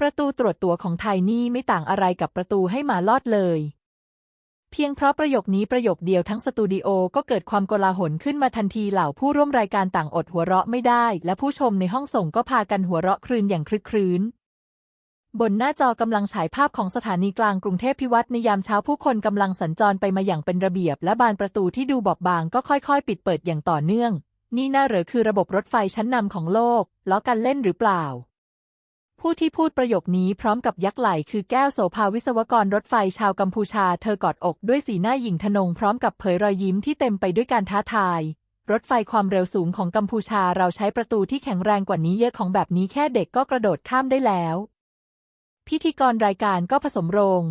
ประตูตรวจตัวของไทยนี่ไม่ต่างอะไรกับประตูให้หมาลอดเลย เพียงเพราะประโยคนี้ประโยคเดียวทั้งสตูดิโอก็เกิดความโกลาหลขึ้นมาทันทีเหล่าผู้ร่วมรายการต่างอดหัวเราะไม่ได้ และผู้ชมในห้องส่งก็พากันหัวเราะครืนอย่างคลึกครื้นบนหน้าจอกำลังฉายภาพของสถานีกลางกรุงเทพพิวัตรในยามเช้าผู้คนกำลังสัญจรไปมาอย่างเป็นระเบียบ และบานประตูที่ดูบอบบางก็ค่อยๆ ปิดเปิดอย่างต่อเนื่อง นี่น่าเหรอคือระบบรถไฟชั้นนำของโลกล้อกันเล่นหรือเปล่า ผู้ที่พูดประโยคนี้พร้อมกับยักไหล่คือแก้วโสภาวิศวกรรถไฟชาวกัมพูชา เธอกอดอกด้วยสีหน้าหยิ่งทะนงพร้อมกับเผยรอยยิ้มที่เต็มไปด้วยการท้าทาย รถไฟความเร็วสูงของกัมพูชาเราใช้ประตูที่แข็งแรงกว่านี้เยอะของแบบนี้แค่เด็กก็กระโดดข้ามได้แล้ว พิธีกรรายการก็ผสมโรง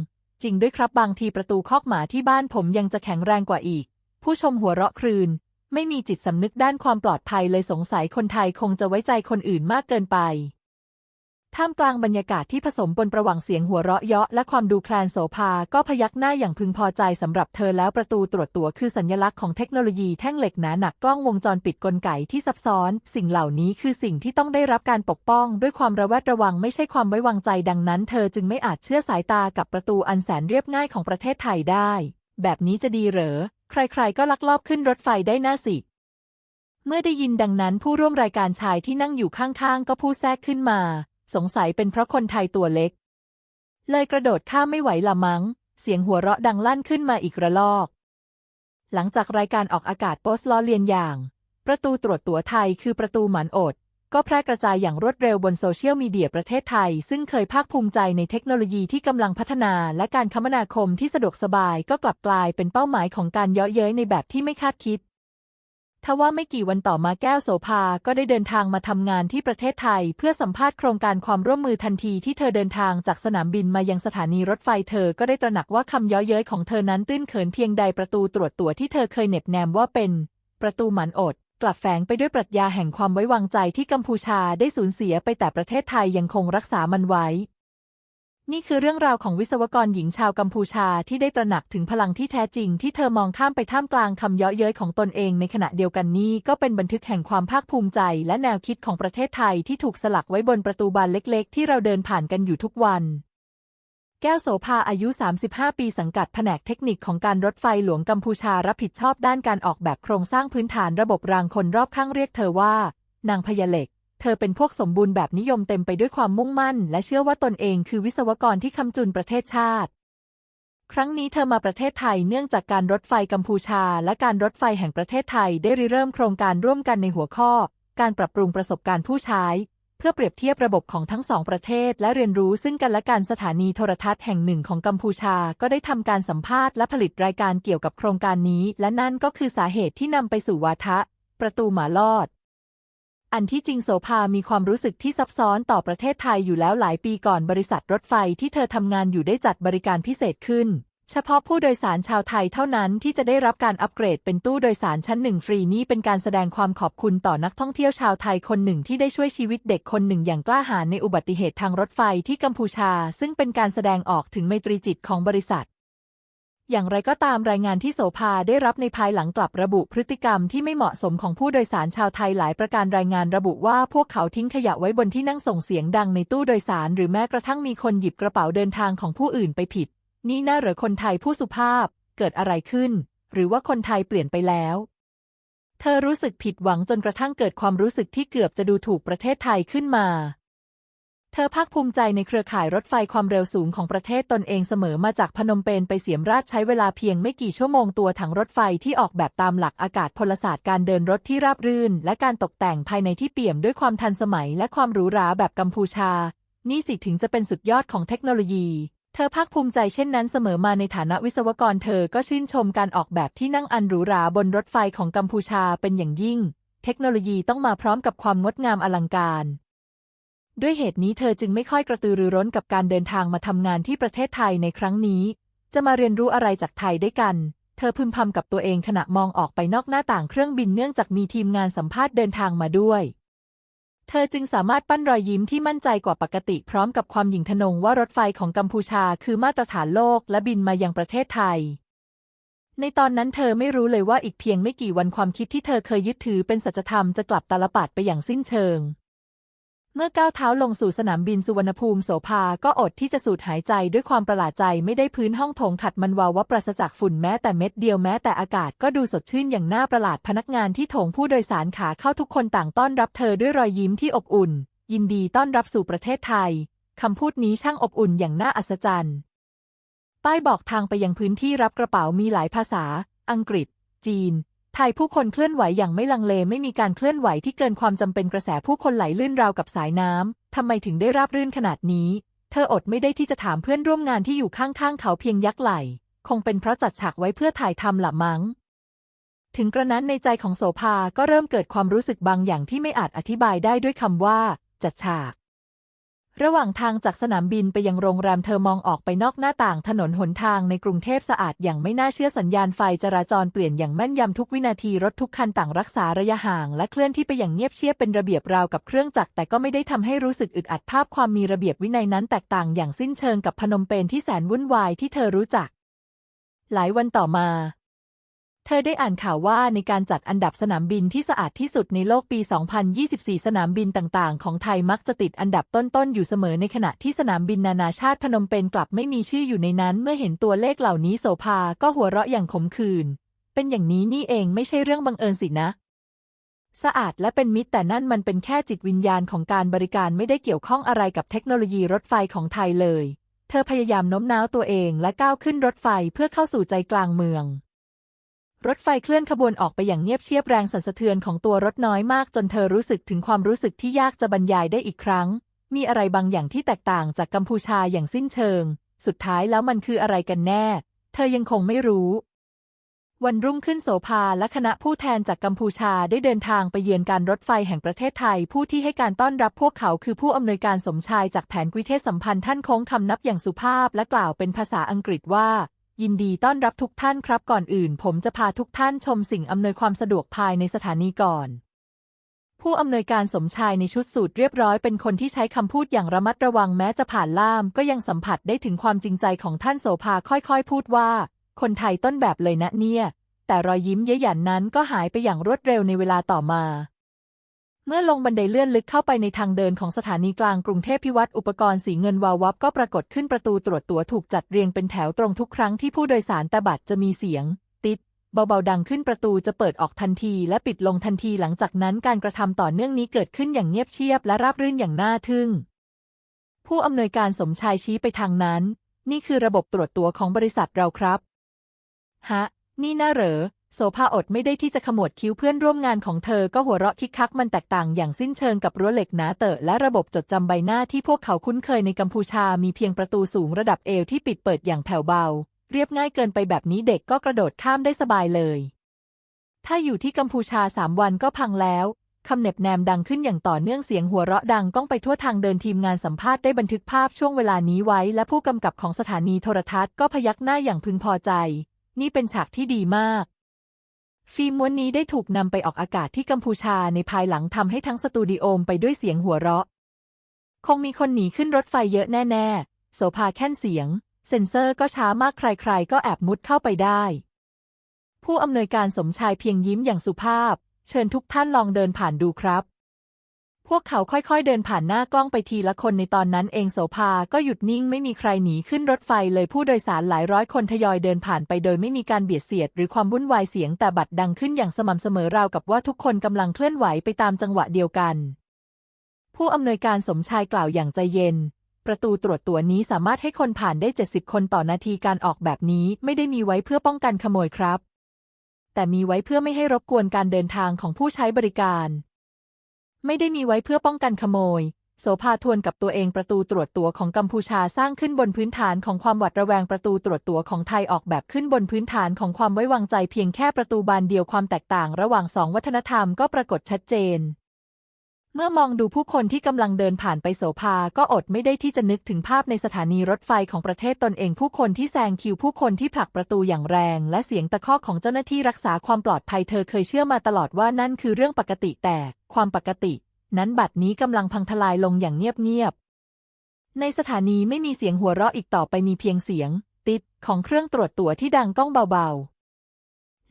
จริงด้วยครับบางทีประตูคอกหมาที่บ้านผมยังจะแข็งแรงกว่าอีก ผู้ชมหัวเราะครืน ไม่มีจิตสำนึกด้านความปลอดภัยเลยสงสัยคนไทยคงจะไว้ใจคนอื่นมากเกินไป ท่ามกลางบรรยากาศที่ผสมปนประหว่างเสียงหัวเราะเยาะและความดูแคลนโสภา ก็พยักหน้าอย่างพึงพอใจสำหรับเธอแล้วประตูตรวจตั๋วคือสัญลักษณ์ของเทคโนโลยีแท่งเหล็กหนาหนักกล้องวงจรปิดกลไกที่ซับซ้อน สิ่งเหล่านี้คือสิ่งที่ต้องได้รับการปกป้อง ด้วยความระแวดระวังไม่ใช่ความไว้วางใจดังนั้น เธอจึงไม่อาจเชื่อสายตากับประตูอันแสนเรียบง่ายของประเทศไทยได้ แบบนี้จะดีเหรอ ใครๆ ก็ลักลอบขึ้นรถไฟได้น่าสิเมื่อได้ยินดังนั้นผู้ร่วมรายการชายที่นั่งอยู่ข้างๆ ก็พูดแทรกขึ้นมา สงสัยเป็นเพราะคนไทยตัวเล็ก เลยกระโดดข้ามไม่ไหวละมัง้ง เสียงหัวเราะดังลั่นขึ้นมาอีกระลอก หลังจากรายการออกอากาศโพสต์ล้อเลียนอย่าง ประตูตรวจตั๋วไทยคือประตูหมันอด ก็แพร่กระจายอย่างรวดเร็วบนโซเชียลมีเดียประเทศไทย ซึ่งเคยภาคภูมิใจในเทคโนโลยีที่กำลังพัฒนา และการคมนาคมที่สะดวกสบายก็กลับกลายเป็นเป้าหมายของการเยาะเย้ยในแบบที่ไม่คาดคิด ทว่าไม่กี่วันต่อมาแก้วโสภาก็ได้เดินทางมาทำงานที่ประเทศไทย เพื่อสัมภาษณ์โครงการความร่วมมือทันทีที่เธอเดินทางจากสนามบินมายังสถานีรถไฟเธอก็ได้ตระหนักว่าคำย้อเย้ยของเธอนั้นตื้นเขินเพียงใดประตูตรวจตั๋วที่เธอเคยเหน็บแนมว่าเป็น ประตูหมันอด กลับแฝงไปด้วยปรัชญาแห่งความไว้วางใจที่กัมพูชาได้สูญเสียไปแต่ประเทศไทยยังคงรักษามันไว้ นี่คือเรื่องราวของวิศวกรหญิงชาวกัมพูชาที่ได้ตระหนักถึงพลังที่แท้จริง ที่เธอมองข้ามไปท่ามกลางคำเยาะเย้ยของตนเองในขณะเดียวกันนี้ ก็เป็นบันทึกแห่งความภาคภูมิใจ และแนวคิดของประเทศไทยที่ถูกสลักไว้บนประตูบานเล็ก ๆ ที่เราเดินผ่านกันอยู่ทุกวันแก้วโสภาอายุ 35 ปีสังกัดแผนกเทคนิคของการรถไฟหลวงกัมพูชารับผิดชอบด้านการออกแบบโครงสร้างพื้นฐานระบบรางคนรอบข้างเรียกเธอว่า นางพญาเหล็ก เธอเป็นพวกสมบูรณ์แบบนิยมเต็มไปด้วยความมุ่งมั่น และเชื่อว่าตนเองคือวิศวกรที่คำจุนประเทศชาติ ครั้งนี้เธอมาประเทศไทยเนื่องจากการรถไฟกัมพูชา และการรถไฟแห่งประเทศไทยได้ริเริ่มโครงการร่วมกันในหัวข้อ การปรับปรุงประสบการณ์ผู้ใช้ เพื่อเปรียบเทียบระบบของทั้งสองประเทศ และเรียนรู้ซึ่งกันและกันสถานีโทรทัศน์แห่งหนึ่งของกัมพูชาก็ได้ทำการสัมภาษณ์และผลิตรายการเกี่ยวกับโครงการนี้ และนั่นก็คือสาเหตุที่นำไปสู่วาทะ ประตูหมาลอด อันที่จริงโสภามีความรู้สึกที่ซับซ้อนต่อประเทศไทยอยู่แล้วหลายปีก่อนบริษัทรถไฟที่เธอทำงานอยู่ได้จัดบริการพิเศษขึ้น เฉพาะผู้โดยสารชาวไทยเท่านั้นที่จะได้รับการอัปเกรดเป็นตู้โดยสารชั้นหนึ่งฟรีนี่เป็นการแสดงความขอบคุณต่อนักท่องเที่ยวชาวไทยคนหนึ่งที่ได้ช่วยชีวิตเด็กคนหนึ่งอย่างกล้าหาญในอุบัติเหตุทางรถไฟที่กัมพูชา ซึ่งเป็นการแสดงออกถึงไมตรีจิตของบริษัท อย่างไรก็ตามรายงานที่โสภาได้รับในภายหลังกลับระบุพฤติกรรมที่ไม่เหมาะสมของผู้โดยสารชาวไทยหลายประการรายงานระบุว่าพวกเขาทิ้งขยะไว้บนที่นั่งส่งเสียงดังในตู้โดยสาร หรือแม้กระทั่งมีคนหยิบกระเป๋าเดินทางของผู้อื่นไปผิด นี่น่าเหรอคนไทยผู้สุภาพ เกิดอะไรขึ้น หรือว่าคนไทยเปลี่ยนไปแล้ว เธอรู้สึกผิดหวังจนกระทั่งเกิดความรู้สึกที่เกือบจะดูถูกประเทศไทยขึ้นมา เธอภาคภูมิใจในเครือข่ายรถไฟความเร็วสูงของประเทศตนเองเสมอมาจากพนมเปญไปเสียมราชใช้เวลาเพียงไม่กี่ชั่วโมงตัวถังรถไฟที่ออกแบบตามหลักอากาศพลศาสตร์การเดินรถที่ราบรื่น และการตกแต่งภายในที่เปี่ยมด้วยความทันสมัยและความหรูหราแบบกัมพูชา นี่สิถึงจะเป็นสุดยอดของเทคโนโลยีเธอภาคภูมิใจเช่นนั้นเสมอมาในฐานะวิศวกรเธอก็ชื่นชมการออกแบบที่นั่งอันหรูหราบนรถไฟของกัมพูชาเป็นอย่างยิ่ง เทคโนโลยีต้องมาพร้อมกับความงดงามอลังการ ด้วยเหตุนี้เธอจึงไม่ค่อยกระตือรือร้นกับการเดินทางมาทำงานที่ประเทศไทยในครั้งนี้ จะมาเรียนรู้อะไรจากไทยได้กัน เธอพึมพำกับตัวเองขณะมองออกไปนอกหน้าต่างเครื่องบินเนื่องจากมีทีมงานสัมภาษณ์เดินทางมาด้วย เธอจึงสามารถปั้นรอยยิ้มที่มั่นใจกว่าปกติพร้อมกับความหยิ่งทะนงว่ารถไฟของกัมพูชาคือมาตรฐานโลกและบินมายังประเทศไทยในตอนนั้นเธอไม่รู้เลยว่าอีกเพียงไม่กี่วันความคิดที่เธอเคยยึดถือเป็นสัจธรรมจะกลับตาลปัดไปอย่างสิ้นเชิง เมื่อก้าวเท้าลงสู่สนามบินสุวรรณภูมิโสภาก็อดที่จะสูดหายใจด้วยความประหลาดใจไม่ได้พื้นห้องโถงขัดมันวาวว่าปราศจากฝุ่นแม้แต่เม็ดเดียวแม้แต่อากาศก็ดูสดชื่นอย่างน่าประหลาดพนักงานที่โถงผู้โดยสารขาเข้าทุกคนต่างต้อนรับเธอด้วยรอยยิ้มที่อบอุ่น ยินดีต้อนรับสู่ประเทศไทยคำพูดนี้ช่างอบอุ่นอย่างน่าอัศจรรย์ ป้ายบอกทางไปยังพื้นที่รับกระเป๋ามีหลายภาษา อังกฤษ จีน ไทยผู้คนเคลื่อนไหวอย่างไม่ลังเลไม่มีการเคลื่อนไหวที่เกินความจำเป็นกระแสผู้คนไหลลื่นราวกับสายน้ำทำไมถึงได้ราบรื่นขนาดนี้ เธออดไม่ได้ที่จะถามเพื่อนร่วมงานที่อยู่ข้างๆเขาเพียงยักไหล คงเป็นเพราะจัดฉากไว้เพื่อถ่ายทำละมั้ง ถึงกระนั้นในใจของโสภาก็เริ่มเกิดความรู้สึกบางอย่างที่ไม่อาจอธิบายได้ด้วยคำว่า จัดฉาก ระหว่างทางจากสนามบินไปยังโรงแรมเธอมองออกไปนอกหน้าต่างถนนหนทางในกรุงเทพสะอาดอย่างไม่น่าเชื่อสัญญาณไฟจราจรเปลี่ยนอย่างแม่นยำทุกวินาทีรถทุกคันต่างรักษาระยะห่างและเคลื่อนที่ไปอย่างเงียบเชียบเป็นระเบียบราวกับเครื่องจักรแต่ก็ไม่ได้ทำให้รู้สึกอึดอัดภาพความมีระเบียบวินัยนั้นแตกต่างอย่างสิ้นเชิงกับพนมเปญที่แสนวุ่นวายที่เธอรู้จัก หลายวันต่อมา เธอได้อ่านข่าวว่าในการจัดอันดับสนามบินที่สะอาดที่สุดในโลกปี 2024 สนามบินต่างๆ ของไทยมักจะติดอันดับต้นๆ อยู่เสมอในขณะที่สนามบินนานาชาติพนมเปญกลับไม่มีชื่ออยู่ในนั้น เมื่อเห็นตัวเลขเหล่านี้โสภาก็หัวเราะอย่างขมขื่น เป็นอย่างนี้นี่เองไม่ใช่เรื่องบังเอิญสินะ สะอาดและเป็นมิตรแต่นั่นมันเป็นแค่จิตวิญญาณของการบริการไม่ได้เกี่ยวข้องอะไรกับเทคโนโลยีรถไฟของไทยเลย เธอพยายามโน้มน้าวตัวเองและก้าวขึ้นรถไฟเพื่อเข้าสู่ใจกลางเมือง รถไฟเคลื่อนขบวนออกไปอย่างเงียบเชียบแรงสั่นสะเทือนของตัวรถน้อยมากจนเธอรู้สึกถึงความรู้สึกที่ยากจะบรรยายได้อีกครั้ง มีอะไรบางอย่างที่แตกต่างจากกัมพูชาอย่างสิ้นเชิง สุดท้ายแล้วมันคืออะไรกันแน่ เธอยังคงไม่รู้ วันรุ่งขึ้นโสภาและคณะผู้แทนจากกัมพูชาได้เดินทางไปเยือนการรถไฟแห่งประเทศไทย ผู้ที่ให้การต้อนรับพวกเขาคือผู้อำนวยการสมชายจากแผนกุยเทศสัมพันธ์ท่านโค้งคำนับอย่างสุภาพและกล่าวเป็นภาษาอังกฤษว่า ยินดีต้อนรับทุกท่านครับก่อนอื่น ผมจะพาทุกท่านชมสิ่งอำนวยความสะดวกภายในสถานีก่อน ผู้อำนวยการสมชายในชุดสูตรเรียบร้อยเป็นคนที่ใช้คำพูดอย่างระมัดระวังแม้จะผ่านล่าม ก็ยังสัมผัสได้ถึงความจริงใจของท่านโสภาค่อยๆ พูดว่า คนไทยต้นแบบเลยนะเนี่ย แต่รอยยิ้มเย้ยหยันนั้นก็หายไปอย่างรวดเร็วในเวลาต่อมา เมื่อลงบันไดเลื่อนลึกเข้าไปในทางเดินของสถานีกลางกรุงเทพพิวัตรอุปกรณ์สีเงินวาววับก็ปรากฏขึ้นประตูตรวจตั๋วถูกจัดเรียงเป็นแถวตรงทุกครั้งที่ผู้โดยสารต่บัตรจะมีเสียง ติด เบาๆดังขึ้นประตูจะเปิดออกทันที และปิดลงทันทีหลังจากนั้นการกระทำต่อเนื่องนี้เกิดขึ้นอย่างเงียบเชียบและราบรื่นอย่างน่าทึ่ง ผู้อำนวยการสมชายชี้ไปทางนั้น นี่คือระบบตรวจตั๋วของบริษัทเราครับ ฮะ นี่น่าเหรอ โสภาอดไม่ได้ที่จะขมวดคิ้วเพื่อนร่วมงานของเธอก็หัวเราะคิกคักมันแตกต่างอย่างสิ้นเชิงกับรั้วเหล็กหนาเตอะและระบบจดจำใบหน้าที่พวกเขาคุ้นเคยในกัมพูชามีเพียงประตูสูงระดับเอวที่ปิดเปิดอย่างแผ่วเบา เรียบง่ายเกินไปแบบนี้เด็กก็กระโดดข้ามได้สบายเลย ถ้าอยู่ที่กัมพูชาสามวันก็พังแล้วคำเหน็บแนมดังขึ้นอย่างต่อเนื่องเสียงหัวเราะดังก้องไปทั่วทางเดินทีมงานสัมภาษณ์ได้บันทึกภาพช่วงเวลานี้ไว้ และผู้กำกับของสถานีโทรทัศน์ก็พยักหน้าอย่างพึงพอใจ นี่เป็นฉากที่ดีมาก ฟิล์มม้วนนี้ได้ถูกนำไปออกอากาศที่กัมพูชาในภายหลังทำให้ทั้งสตูดิโอมไปด้วยเสียงหัวเราะ คงมีคนหนีขึ้นรถไฟเยอะแน่ ๆ โสภาแค่นเสียง เซ็นเซอร์ก็ช้ามากใครๆ ก็แอบมุดเข้าไปได้ ผู้อำนวยการสมชายเพียงยิ้มอย่างสุภาพ เชิญทุกท่านลองเดินผ่านดูครับ พวกเขาค่อยๆ เดินผ่านหน้ากล้องไปทีละคนในตอนนั้นเองโสภาก็หยุดนิ่งไม่มีใครหนีขึ้นรถไฟเลยผู้โดยสารหลายร้อยคนทยอยเดินผ่านไปโดยไม่มีการเบียดเสียด หรือความวุ่นวายเสียงแต่บัดดังขึ้นอย่างสม่ำเสมอราวกับว่าทุกคนกำลังเคลื่อนไหวไปตามจังหวะเดียวกัน ผู้อำนวยการสมชายกล่าวอย่างใจเย็น ประตูตรวจตั๋วนี้สามารถให้คนผ่านได้ 70 คนต่อนาทีการออกแบบนี้ไม่ได้มีไว้เพื่อป้องกันขโมยครับ แต่มีไว้เพื่อไม่ให้รบกวนการเดินทางของผู้ใช้บริการ ไม่ได้มีไว้เพื่อป้องกันขโมย โสภาทวนกับตัวเองประตูตรวจตัวของกัมพูชาสร้างขึ้นบนพื้นฐานของความหวัดระแวงประตูตรวจตัวของไทยออกแบบขึ้นบนพื้นฐานของความไว้วางใจเพียงแค่ประตูบานเดียวความแตกต่างระหว่างสองวัฒนธรรมก็ปรากฏชัดเจน เมื่อมองดูผู้คนที่กำลังเดินผ่านไปโสภา ก็อดไม่ได้ที่จะนึกถึงภาพในสถานีรถไฟของประเทศตนเอง ผู้คนที่แซงคิวผู้คนที่ผลักประตูอย่างแรง และเสียงตะคอกของเจ้าหน้าที่รักษาความปลอดภัยเธอเคยเชื่อมาตลอดว่านั่นคือเรื่องปกติแต่ ความปกติ นั้นบัดนี้กำลังพังทลายลงอย่างเงียบๆในสถานีไม่มีเสียงหัวเราะอีกต่อไปมีเพียงเสียง ติดของเครื่องตรวจตั๋วที่ดังก้องเบาๆ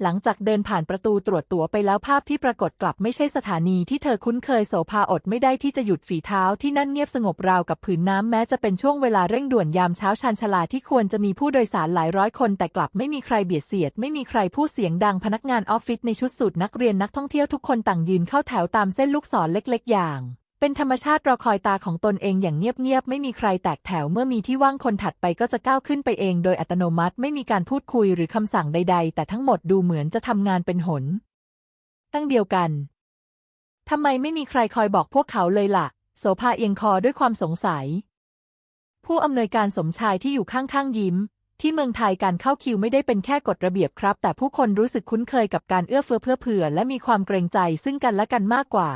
หลังจากเดินผ่านประตูตรวจตั๋วไปแล้วภาพที่ปรากฏกลับไม่ใช่สถานีที่เธอคุ้นเคยโสภาอดไม่ได้ที่จะหยุดฝีเท้าที่นั่นเงียบสงบราวกับผืนน้ำแม้จะเป็นช่วงเวลาเร่งด่วนยามเช้าชานชลาที่ควรจะมีผู้โดยสารหลายร้อยคนแต่กลับไม่มีใครเบียดเสียด ไม่มีใครพูดเสียงดังพนักงานออฟฟิศในชุดสูทนักเรียนนักท่องเที่ยวทุกคนต่างยืนเข้าแถวตามเส้นลูกศรเล็ก ๆ อย่าง เป็นธรรมชาติรอคอยตาของตนเองอย่างเงียบๆ ไม่มีใครแตกแถวเมื่อมีที่ว่างคนถัดไปก็จะก้าวขึ้นไปเองโดยอัตโนมัติไม่มีการพูดคุยหรือคำสั่งใดๆ แต่ทั้งหมดดูเหมือนจะทำงานเป็นหน ตั้งเดียวกัน ทำไมไม่มีใครคอยบอกพวกเขาเลยล่ะ โสภาเอียงคอด้วยความสงสัย ผู้อำนวยการสมชายที่อยู่ข้างๆยิ้ม ที่เมืองไทยการเข้าคิวไม่ได้เป็นแค่กฎระเบียบครับ แต่ผู้คนรู้สึกคุ้นเคยกับการเอื้อเฟื้อเพื่อเผื่อและมีความเกรงใจซึ่งกันและกันมากกว่า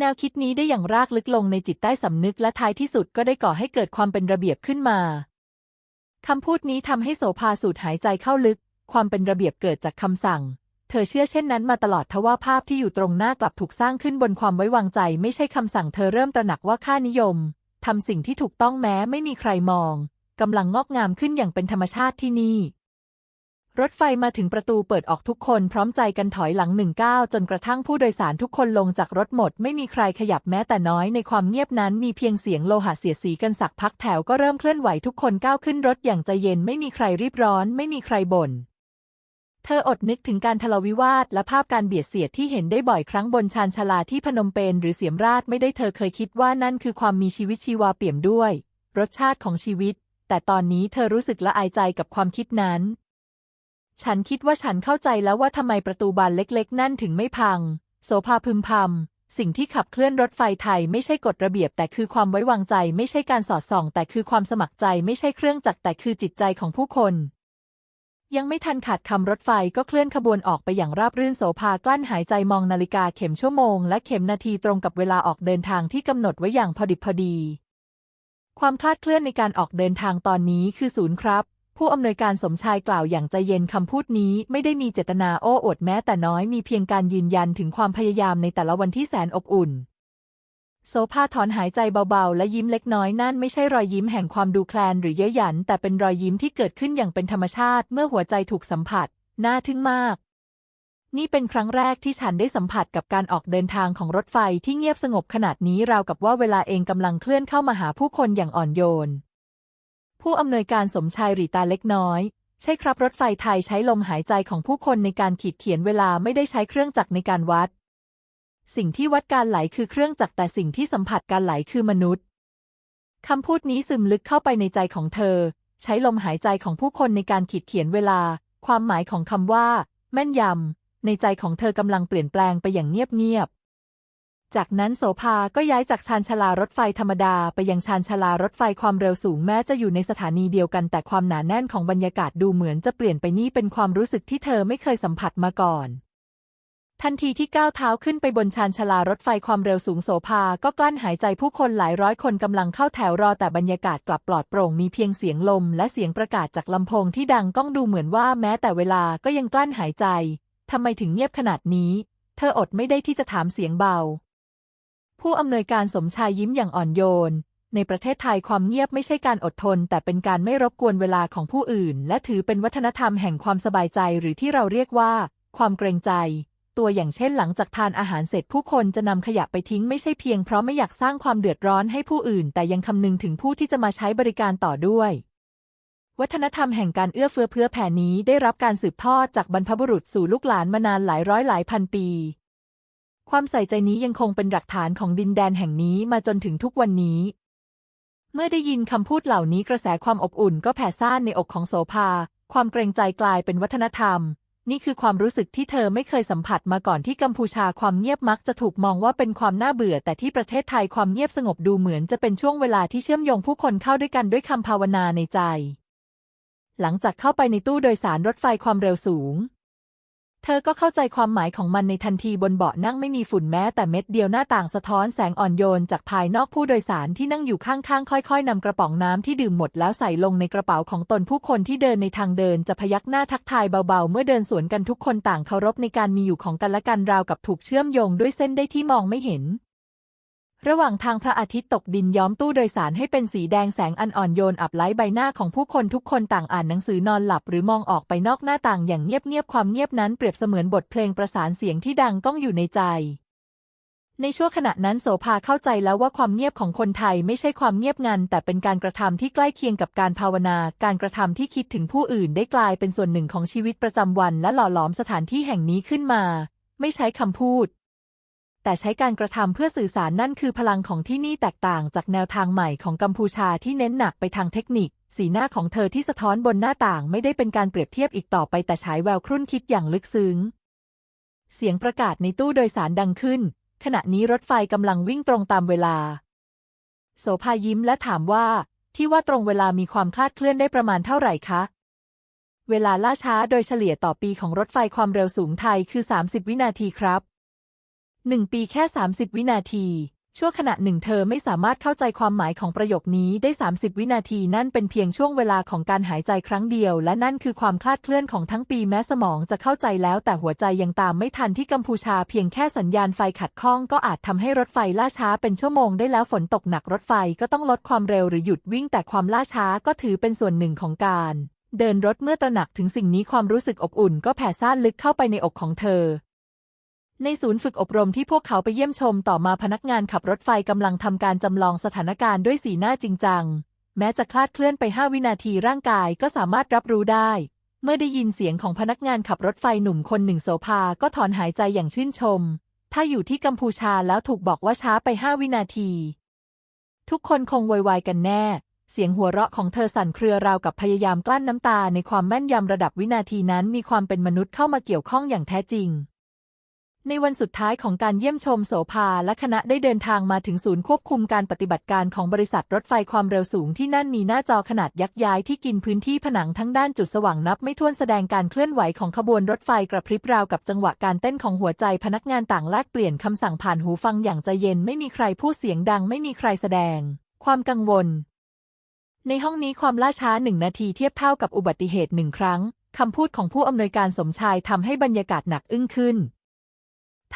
แนวคิดนี้ได้อย่างรากลึกลงในจิตใต้สำนึกและท้ายที่สุดก็ได้ก่อให้เกิดความเป็นระเบียบขึ้นมา คำพูดนี้ทำให้โสภาสูดหายใจเข้าลึก ความเป็นระเบียบเกิดจากคำสั่ง เธอเชื่อเช่นนั้นมาตลอดทว่าภาพที่อยู่ตรงหน้ากลับถูกสร้างขึ้นบนความไว้วางใจ ไม่ใช่คำสั่งเธอเริ่มตระหนักว่าค่านิยมทำสิ่งที่ถูกต้องแม้ไม่มีใครมองกำลังงอกงามขึ้นอย่างเป็นธรรมชาติที่นี่ รถไฟมาถึงประตูเปิดออกทุกคนพร้อมใจกันถอยหลังหนึ่งก้าวจนกระทั่งผู้โดยสารทุกคนลงจากรถหมด ไม่มีใครขยับแม้แต่น้อยในความเงียบนั้นมีเพียงเสียงโลหะเสียสีกันสักพักแถวก็เริ่มเคลื่อนไหวทุกคนก้าวขึ้นรถอย่างใจเย็นไม่มีใครรีบร้อน ไม่มีใครบ่นเธออดนึกถึงการทะเลาวิวาทและภาพการเบียดเสียดที่เห็นได้บ่อยครั้งบนชานชาลาที่พนมเปญหรือเสียมราชไม่ได้เธอเคยคิดว่านั่นคือความมีชีวิตชีวาเปี่ยมด้วย รสชาติของชีวิต แต่ตอนนี้เธอรู้สึกละอายใจกับความคิดนั้น ฉันคิดว่าฉันเข้าใจแล้วว่าทำไมประตูบานเล็กๆ นั่นถึงไม่พัง โสภาพึมพำสิ่งที่ขับเคลื่อนรถไฟไทยไม่ใช่กฎระเบียบ แต่คือความไว้วางใจ ไม่ใช่การสอดส่อง แต่คือความสมัครใจไม่ใช่เครื่องจักรแต่คือจิตใจของผู้คนยังไม่ทันขาดคำรถไฟก็เคลื่อนขบวนออกไปอย่างราบรื่นโสภากลั้นหายใจมองนาฬิกาเข็มชั่วโมงและเข็มนาทีตรงกับเวลาออกเดินทางที่กำหนดไว้อย่างพอดิบพอดี ความคลาดเคลื่อนในการออกเดินทางตอนนี้คือศูนย์ครับ ผู้อำนวยการสมชายกล่าวอย่างใจเย็นคำพูดนี้ไม่ได้มีเจตนาโอ้อวดแม้แต่น้อยมีเพียงการยืนยันถึงความพยายามในแต่ละวันที่แสนอบอุ่นโสภาถอนหายใจเบาๆ และยิ้มเล็กน้อยนั่นไม่ใช่รอยยิ้มแห่งความดูแคลนหรือเย้ยหยัน แต่เป็นรอยยิ้มที่เกิดขึ้นอย่างเป็นธรรมชาติเมื่อหัวใจถูกสัมผัส น่าทึ่งมาก นี่เป็นครั้งแรกที่ฉันได้สัมผัสกับการออกเดินทางของรถไฟที่เงียบสงบขนาดนี้ราวกับว่าเวลาเองกำลังเคลื่อนเข้ามาหาผู้คนอย่างอ่อนโยน ผู้อำนวยการสมชายหรีตาเล็กน้อย ใช่ครับรถไฟไทยใช้ลมหายใจของผู้คนในการขีดเขียนเวลาไม่ได้ใช้เครื่องจักรในการวัด สิ่งที่วัดการไหลคือเครื่องจักรแต่สิ่งที่สัมผัสการไหลคือมนุษย์คำพูดนี้ซึมลึกเข้าไปในใจของเธอ ใช้ลมหายใจของผู้คนในการขีดเขียนเวลา ความหมายของคำว่า แม่นยำในใจของเธอกำลังเปลี่ยนแปลงไปอย่างเงียบ จากนั้นโสภาก็ย้ายจากชานชาลารถไฟธรรมดาไปยังชานชาลารถไฟความเร็วสูงแม้จะอยู่ในสถานีเดียวกันแต่ความหนาแน่นของบรรยากาศดูเหมือนจะเปลี่ยนไปนี่เป็นความรู้สึกที่เธอไม่เคยสัมผัสมาก่อน ทันทีที่ก้าวเท้าขึ้นไปบนชานชาลารถไฟความเร็วสูงโสภาก็กลั้นหายใจผู้คนหลายร้อยคนกำลังเข้าแถวรอแต่บรรยากาศกลับปลอดโปร่งมีเพียงเสียงลมและเสียงประกาศจากลำโพงที่ดังก้องดูเหมือนว่าแม้แต่เวลาก็ยังกลั้นหายใจทำไมถึงเงียบขนาดนี้ เธออดไม่ได้ที่จะถามเสียงเบา ผู้อำนวยการสมชายยิ้มอย่างอ่อนโยน ในประเทศไทยความเงียบไม่ใช่การอดทน แต่เป็นการไม่รบกวนเวลาของผู้อื่น และถือเป็นวัฒนธรรมแห่งความสบายใจหรือที่เราเรียกว่า ความเกรงใจ ตัวอย่างเช่นหลังจากทานอาหารเสร็จผู้คนจะนำขยะไปทิ้งไม่ใช่เพียงเพราะไม่อยากสร้างความเดือดร้อนให้ผู้อื่น แต่ยังคำนึงถึงผู้ที่จะมาใช้บริการต่อด้วยวัฒนธรรมแห่งการเอื้อเฟื้อเพื่อแผ่นี้ได้รับการสืบทอดจากบรรพบุรุษสู่ลูกหลานมานานหลายร้อยหลายพันปี ความใส่ใจนี้ยังคงเป็นหลักฐานของดินแดนแห่งนี้มาจนถึงทุกวันนี้ เมื่อได้ยินคำพูดเหล่านี้กระแสความอบอุ่นก็แผ่ซ่านในอกของโสภา ความเกรงใจกลายเป็นวัฒนธรรม นี่คือความรู้สึกที่เธอไม่เคยสัมผัสมาก่อนที่กัมพูชาความเงียบมักจะถูกมองว่าเป็นความน่าเบื่อ แต่ที่ประเทศไทยความเงียบสงบดูเหมือนจะเป็นช่วงเวลาที่เชื่อมโยงผู้คนเข้าด้วยกันด้วยคำภาวนาในใจ หลังจากเข้าไปในตู้โดยสารรถไฟความเร็วสูง เธอก็เข้าใจความหมายของมันในทันทีบนเบาะนั่งไม่มีฝุ่นแม้แต่เม็ดเดียวหน้าต่างสะท้อนแสงอ่อนโยนจากภายนอกผู้โดยสารที่นั่งอยู่ข้างๆ ค่อยๆนำกระป๋องน้ำที่ดื่มหมดแล้วใส่ลงในกระเป๋าของตนผู้คนที่เดินในทางเดินจะพยักหน้าทักทายเบาๆ เมื่อเดินสวนกันทุกคนต่างเคารพในการมีอยู่ของกันและกันราวกับถูกเชื่อมโยงด้วยเส้นได้ที่มองไม่เห็น ระหว่างทางพระอาทิตย์ตกดินย้อมตู้โดยสารให้เป็นสีแดงแสงอันอ่อนโยนอับไล้ใบหน้าของผู้คนทุกคนต่างอ่านหนังสือนอนหลับ หรือมองออกไปนอกหน้าต่างอย่างเงียบๆความเงียบนั้นเปรียบเสมือนบทเพลงประสานเสียงที่ดังก้องอยู่ในใจ ในช่วงขณะนั้นโสภาเข้าใจแล้วว่าความเงียบของคนไทยไม่ใช่ความเงียบงัน แต่เป็นการกระทำที่ใกล้เคียงกับการภาวนา การกระทำที่คิดถึงผู้อื่นได้กลายเป็นส่วนหนึ่งของชีวิตประจำวัน และหล่อหลอมสถานที่แห่งนี้ขึ้นมา ไม่ใช้คำพูด แต่ใช้การกระทำเพื่อสื่อสารนั่นคือพลังของที่นี่แตกต่างจากแนวทางใหม่ของกัมพูชาที่เน้นหนักไปทางเทคนิค สีหน้าของเธอที่สะท้อนบนหน้าต่างไม่ได้เป็นการเปรียบเทียบอีกต่อไปแต่ฉายแววครุ่นคิดอย่างลึกซึ้ง เสียงประกาศในตู้โดยสารดังขึ้น ขณะนี้รถไฟกำลังวิ่งตรงตามเวลา โสภายิ้มและถามว่า ที่ว่าตรงเวลามีความคลาดเคลื่อนได้ประมาณเท่าไหร่คะ เวลาล่าช้าโดยเฉลี่ยต่อปีของรถไฟความเร็วสูงไทยคือ 30 วินาทีครับ หนึ่งปีแค่ 30 วินาที ชั่วขณะหนึ่งเธอไม่สามารถเข้าใจความหมายของประโยคนี้ได้ 30 วินาทีนั่นเป็นเพียงช่วงเวลาของการหายใจครั้งเดียว และนั่นคือความคลาดเคลื่อนของทั้งปีแม้สมองจะเข้าใจแล้วแต่หัวใจยังตามไม่ทันที่กัมพูชาเพียงแค่สัญญาณไฟขัดข้องก็อาจทำให้รถไฟล่าช้าเป็นชั่วโมงได้แล้วฝนตกหนักรถไฟก็ต้องลดความเร็วหรือหยุดวิ่งแต่ความล่าช้าก็ถือเป็นส่วนหนึ่งของการเดินรถเมื่อตระหนักถึงสิ่งนี้ความรู้สึกอบอุ่นก็แผ่ซ่านลึกเข้าไปในอกของเธอ ในศูนย์ฝึกอบรมที่พวกเขาไปเยี่ยมชมต่อมาพนักงานขับรถไฟกำลังทำการจำลองสถานการณ์ด้วยสีหน้าจริงจัง แม้จะคลาดเคลื่อนไป5วินาทีร่างกายก็สามารถรับรู้ได้ เมื่อได้ยินเสียงของพนักงานขับรถไฟหนุ่มคนหนึ่งโสภาก็ถอนหายใจอย่างชื่นชม ถ้าอยู่ที่กัมพูชาแล้วถูกบอกว่าช้าไป5วินาที ทุกคนคงวยวายกันแน่ เสียงหัวเราะของเธอสั่นเครือราวกับพยายามกลั้นน้ำตาในความแม่นยำระดับวินาทีนั้นมีความเป็นมนุษย์เข้ามาเกี่ยวข้องอย่างแท้จริง ในวันสุดท้ายของการเยี่ยมชมโสภาและคณะได้เดินทางมาถึงศูนย์ควบคุมการปฏิบัติการของบริษัทรถไฟความเร็วสูงที่นั่นมีหน้าจอขนาดยักษ์ย้ายที่กินพื้นที่ผนังทั้งด้านจุดสว่างนับไม่ถ้วนแสดงการเคลื่อนไหวของขบวนรถไฟกระพริบราวกับจังหวะการเต้นของหัวใจพนักงานต่างแลกเปลี่ยนคำสั่งผ่านหูฟังอย่างใจเย็นไม่มีใครพูดเสียงดังไม่มีใครแสดง ความกังวล ในห้องนี้ความล่าช้าหนึ่งนาทีเทียบเท่ากับอุบัติเหตุหนึ่งครั้งคำพูดของผู้อำนวยการสมชายทำให้บรรยากาศหนักอึ้งขึ้น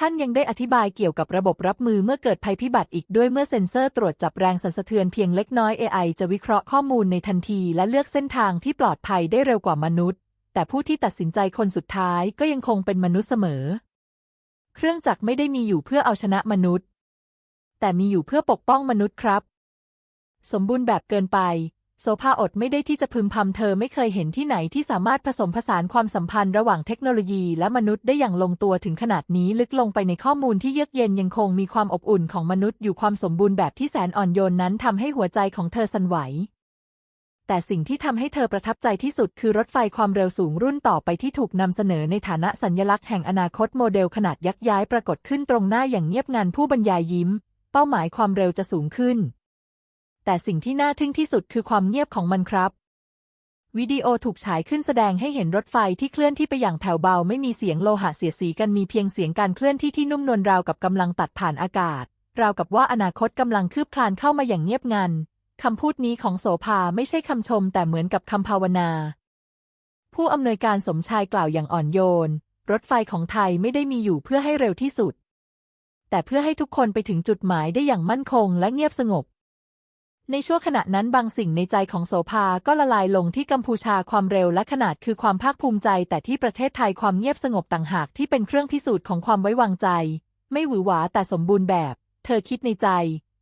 ท่านยังได้อธิบายเกี่ยวกับระบบรับมือเมื่อเกิดภัยพิบัติอีกด้วยเมื่อเซ็นเซอร์ตรวจจับแรงสั่นสะเทือนเพียงเล็กน้อย AI จะวิเคราะห์ข้อมูลในทันที และเลือกเส้นทางที่ปลอดภัยได้เร็วกว่ามนุษย์ แต่ผู้ที่ตัดสินใจคนสุดท้ายก็ยังคงเป็นมนุษย์เสมอ เครื่องจักรไม่ได้มีอยู่เพื่อเอาชนะมนุษย์ แต่มีอยู่เพื่อปกป้องมนุษย์ครับ สมบูรณ์แบบเกินไป โสภาอดไม่ได้ที่จะพึมพำเธอไม่เคยเห็นที่ไหนที่สามารถผสมผสานความสัมพันธ์ระหว่างเทคโนโลยีและมนุษย์ได้อย่างลงตัวถึงขนาดนี้ลึกลงไปในข้อมูลที่เยือกเย็นยังคงมีความอบอุ่นของมนุษย์อยู่ความสมบูรณ์แบบที่แสนอ่อนโยนนั้นทำให้หัวใจของเธอสั่นไหว แต่สิ่งที่ทำให้เธอประทับใจที่สุดคือรถไฟความเร็วสูงรุ่นต่อไปที่ถูกนำเสนอในฐานะสัญลักษณ์แห่งอนาคตโมเดลขนาดยักษ์ย้ายปรากฏขึ้นตรงหน้าอย่างเงียบงันผู้บรรยายยิ้ม เป้าหมายความเร็วจะสูงขึ้น แต่สิ่งที่น่าทึ่งที่สุดคือความเงียบของมันครับ วิดีโอถูกฉายขึ้นแสดงให้เห็นรถไฟที่เคลื่อนที่ไปอย่างแผ่วเบา ไม่มีเสียงโลหะเสียสีกันมีเพียงเสียงการเคลื่อนที่ที่นุ่มนวลราวกับกำลังตัดผ่านอากาศ ราวกับว่าอนาคตกำลังคืบคลานเข้ามาอย่างเงียบงันคำพูดนี้ของโสภาไม่ใช่คำชม แต่เหมือนกับคำภาวนา ผู้อำนวยการสมชายกล่าวอย่างอ่อนโยน รถไฟของไทยไม่ได้มีอยู่เพื่อให้เร็วที่สุด แต่เพื่อให้ทุกคนไปถึงจุดหมายได้อย่างมั่นคงและเงียบสงบ ในช่วงขณะนั้นบางสิ่งในใจของโสภาก็ละลายลงที่กัมพูชาความเร็วและขนาดคือความภาคภูมิใจ แต่ที่ประเทศไทยความเงียบสงบต่างหากที่เป็นเครื่องพิสูจน์ของความไว้วางใจ ไม่หวือหวาแต่สมบูรณ์แบบ เธอคิดในใจ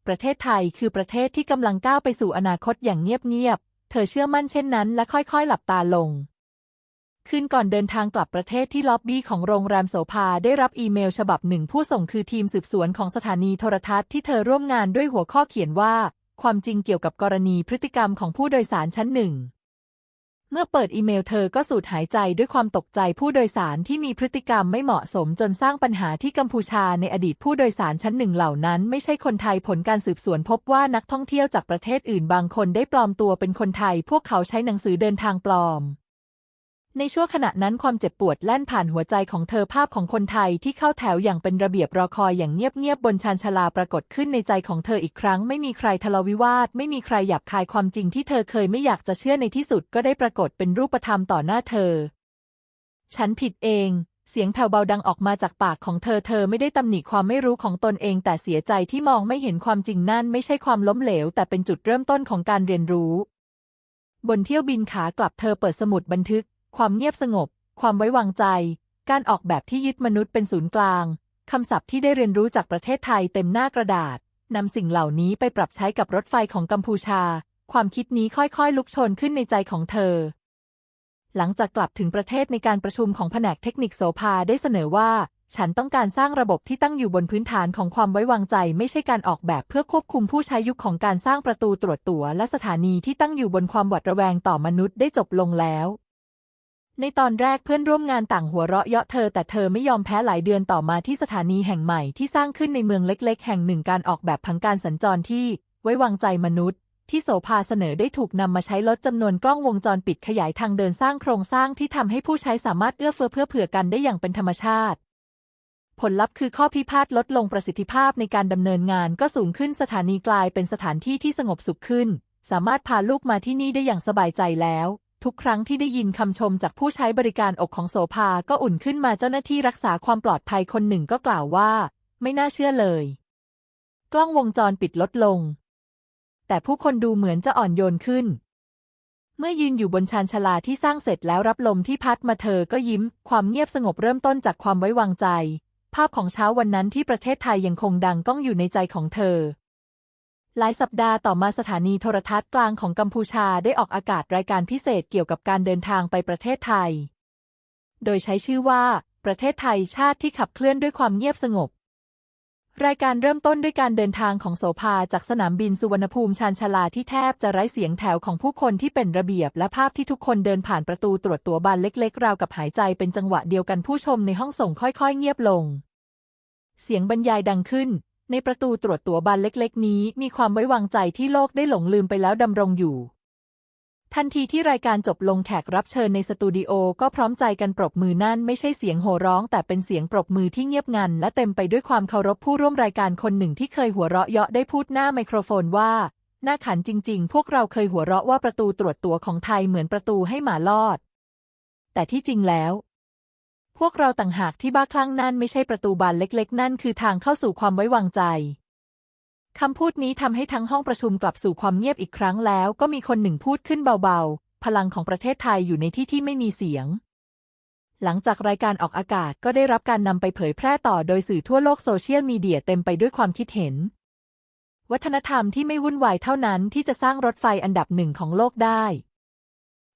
ประเทศไทยคือประเทศที่กำลังก้าวไปสู่อนาคตอย่างเงียบๆเธอเชื่อมั่นเช่นนั้น และค่อยๆ หลับตาลงคืนก่อนเดินทางกลับประเทศที่ล็อบบี้ของโรงแรมโสภาได้รับอีเมลฉบับหนึ่งผู้ส่งคือทีมสืบสวนของสถานีโทรทัศน์ที่เธอร่วมงานด้วยหัวข้อเขียนว่า ความจริงเกี่ยวกับกรณีพฤติกรรมของผู้โดยสารชั้นหนึ่ง เมื่อเปิดอีเมลเธอก็สูดหายใจด้วยความตกใจผู้โดยสารที่มีพฤติกรรมไม่เหมาะสมจนสร้างปัญหาที่กัมพูชาในอดีตผู้โดยสารชั้นหนึ่งเหล่านั้น ไม่ใช่คนไทยผลการสืบสวนพบว่านักท่องเที่ยวจากประเทศอื่นบางคนได้ปลอมตัวเป็นคนไทย พวกเขาใช้หนังสือเดินทางปลอม ในช่วงขณะนั้นความเจ็บปวดแล่นผ่านหัวใจของเธอภาพของคนไทยที่เข้าแถวอย่างเป็นระเบียบรอคอยอย่างเงียบๆบนชานชาลาปรากฏขึ้นในใจของเธออีกครั้ง ไม่มีใครทะเลาะวิวาท ไม่มีใครหยาบคายความจริงที่เธอเคยไม่อยากจะเชื่อในที่สุดก็ได้ปรากฏเป็นรูปธรรมต่อหน้าเธอ ฉันผิดเอง เสียงแผ่วเบาดังออกมาจากปากของเธอเธอไม่ได้ตำหนิความไม่รู้ของตนเองแต่เสียใจที่มองไม่เห็นความจริงนั่นไม่ใช่ความล้มเหลว แต่เป็นจุดเริ่มต้นของการเรียนรู้บนเที่ยวบินขากลับเธอเปิดสมุดบันทึก ความเงียบสงบ ความไว้วางใจ การออกแบบที่ยึดมนุษย์เป็นศูนย์กลาง คำศัพท์ที่ได้เรียนรู้จากประเทศไทยเต็มหน้ากระดาษนำสิ่งเหล่านี้ไปปรับใช้กับรถไฟของกัมพูชา ความคิดนี้ค่อยๆ ลุกโชนขึ้นในใจของเธอ หลังจากกลับถึงประเทศในการประชุมของแผนกเทคนิคโสภาได้เสนอว่า ฉันต้องการสร้างระบบที่ตั้งอยู่บนพื้นฐานของความไว้วางใจ ไม่ใช่การออกแบบเพื่อควบคุมผู้ใช้ยุคของการสร้างประตูตรวจตั๋วและสถานีที่ตั้งอยู่บนความหวาดระแวงต่อมนุษย์ได้จบลงแล้ว ในตอนแรกเพื่อนร่วมงานต่างหัวเราะเยาะเธอแต่เธอไม่ยอมแพ้หลายเดือนต่อมาที่สถานีแห่งใหม่ที่สร้างขึ้นในเมืองเล็ก ๆ แห่งหนึ่งการออกแบบผังการสัญจรที่ไว้วางใจมนุษย์ ที่โสภาเสนอได้ถูกนำมาใช้ลดจำนวนกล้องวงจรปิดขยายทางเดินสร้างโครงสร้างที่ทำให้ผู้ใช้สามารถเอื้อเฟื้อเพื่อเผื่อกันได้อย่างเป็นธรรมชาติ ผลลัพธ์คือข้อพิพาทลดลงประสิทธิภาพในการดำเนินงานก็สูงขึ้นสถานีกลายเป็นสถานที่ที่สงบสุขขึ้น สามารถพาลูกมาที่นี่ได้อย่างสบายใจแล้ว ทุกครั้งที่ได้ยินคำชมจากผู้ใช้บริการอกของโสภาก็อุ่นขึ้นมาเจ้าหน้าที่รักษาความปลอดภัยคนหนึ่งก็กล่าวว่า ไม่น่าเชื่อเลย กล้องวงจรปิดลดลง แต่ผู้คนดูเหมือนจะอ่อนโยนขึ้น เมื่อยืนอยู่บนชานชาลาที่สร้างเสร็จแล้วรับลมที่พัดมาเธอก็ยิ้ม ความเงียบสงบเริ่มต้นจากความไว้วางใจ ภาพของเช้าวันนั้นที่ประเทศไทยยังคงดังก้องอยู่ในใจของเธอ หลายสัปดาห์ต่อมาสถานีโทรทัศน์กลางของกัมพูชาได้ออกอากาศรายการพิเศษเกี่ยวกับการเดินทางไปประเทศไทย โดยใช้ชื่อว่า ประเทศไทยชาติที่ขับเคลื่อนด้วยความเงียบสงบ รายการเริ่มต้นด้วยการเดินทางของโสภาจากสนามบินสุวรรณภูมิชานชาลาที่แทบจะไร้เสียงแถวของผู้คนที่เป็นระเบียบ และภาพที่ทุกคนเดินผ่านประตูตรวจตั๋วบานเล็ก ๆ ราวกับหายใจเป็นจังหวะเดียวกันผู้ชมในห้องส่งค่อย ๆ เงียบลง เสียงบรรยายดังขึ้น ในประตูตรวจตั๋วบานเล็กๆ นี้มีความไว้วางใจที่โลกได้หลงลืมไปแล้วดำรงอยู่ ทันทีที่รายการจบลงแขกรับเชิญในสตูดิโอก็พร้อมใจกันปรบมือนั่น ไม่ใช่เสียงโห่ร้อง แต่เป็นเสียงปรบมือที่เงียบงัน และเต็มไปด้วยความเคารพผู้ร่วมรายการคนหนึ่งที่เคยหัวเราะเยาะได้พูดหน้าไมโครโฟนว่าหน่าขันจริง ๆ พวกเราเคยหัวเราะว่าประตูตรวจตั๋วของไทยเหมือนประตูให้หมาลอด แต่ที่จริงแล้ว พวกเราต่างหากที่บ้าคลั่งนั่นไม่ใช่ประตูบานเล็ก ๆ นั่นคือทางเข้าสู่ความไว้วางใจคำพูดนี้ทำให้ทั้งห้องประชุมกลับสู่ความเงียบอีกครั้งแล้ว ก็มีคนหนึ่งพูดขึ้นเบาๆ พลังของประเทศไทยอยู่ในที่ที่ไม่มีเสียง หลังจากรายการออกอากาศก็ได้รับการนำไปเผยแพร่ต่อโดยสื่อทั่วโลกโซเชียลมีเดียเต็มไปด้วยความคิดเห็น วัฒนธรรมที่ไม่วุ่นวายเท่านั้นที่จะสร้างรถไฟอันดับหนึ่งของโลกได้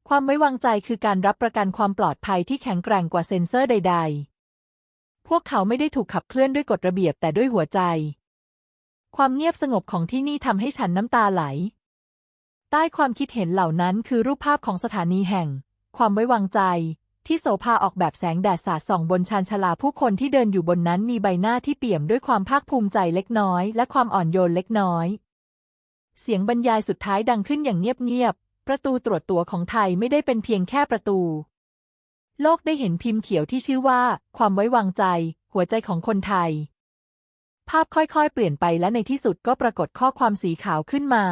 ความไว้วางใจคือการรับประกันความปลอดภัยที่แข็งแกร่งกว่าเซ็นเซอร์ใด ๆ พวกเขาไม่ได้ถูกขับเคลื่อนด้วยกฎระเบียบแต่ด้วยหัวใจ ความเงียบสงบของที่นี่ทำให้ฉันน้ำตาไหล ใต้ความคิดเห็นเหล่านั้นคือรูปภาพของสถานีแห่ง ความไว้วางใจ ที่โสภาออกแบบแสงแดดสาดส่องบนชานชาลาผู้คนที่เดินอยู่บนนั้นมีใบหน้าที่เปี่ยมด้วยความภาคภูมิใจเล็กน้อย และความอ่อนโยนเล็กน้อย เสียงบรรยายสุดท้ายดังขึ้นอย่างเงียบๆ ประตูตรวจตัวของไทยไม่ได้เป็นเพียงแค่ประตู โลกได้เห็นพิมพ์เขียวที่ชื่อว่า ความไว้วางใจ หัวใจของคนไทย ภาพค่อยๆ เปลี่ยนไปและในที่สุดก็ปรากฏข้อความสีขาวขึ้นมา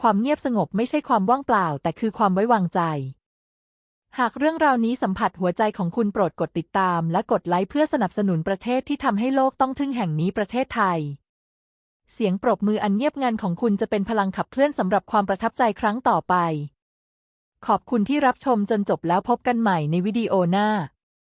ความเงียบสงบไม่ใช่ความว่างเปล่า แต่คือความไว้วางใจ หากเรื่องราวนี้สัมผัสหัวใจของคุณโปรดกดติดตาม และกดไลค์เพื่อสนับสนุนประเทศที่ทำให้โลกต้องทึ่งแห่งนี้ประเทศไทยเสียงปรบมืออันเงียบงันของคุณจะเป็นพลังขับเคลื่อนสำหรับความประทับใจครั้งต่อไป ขอบคุณที่รับชมจนจบแล้วพบกันใหม่ในวิดีโอหน้า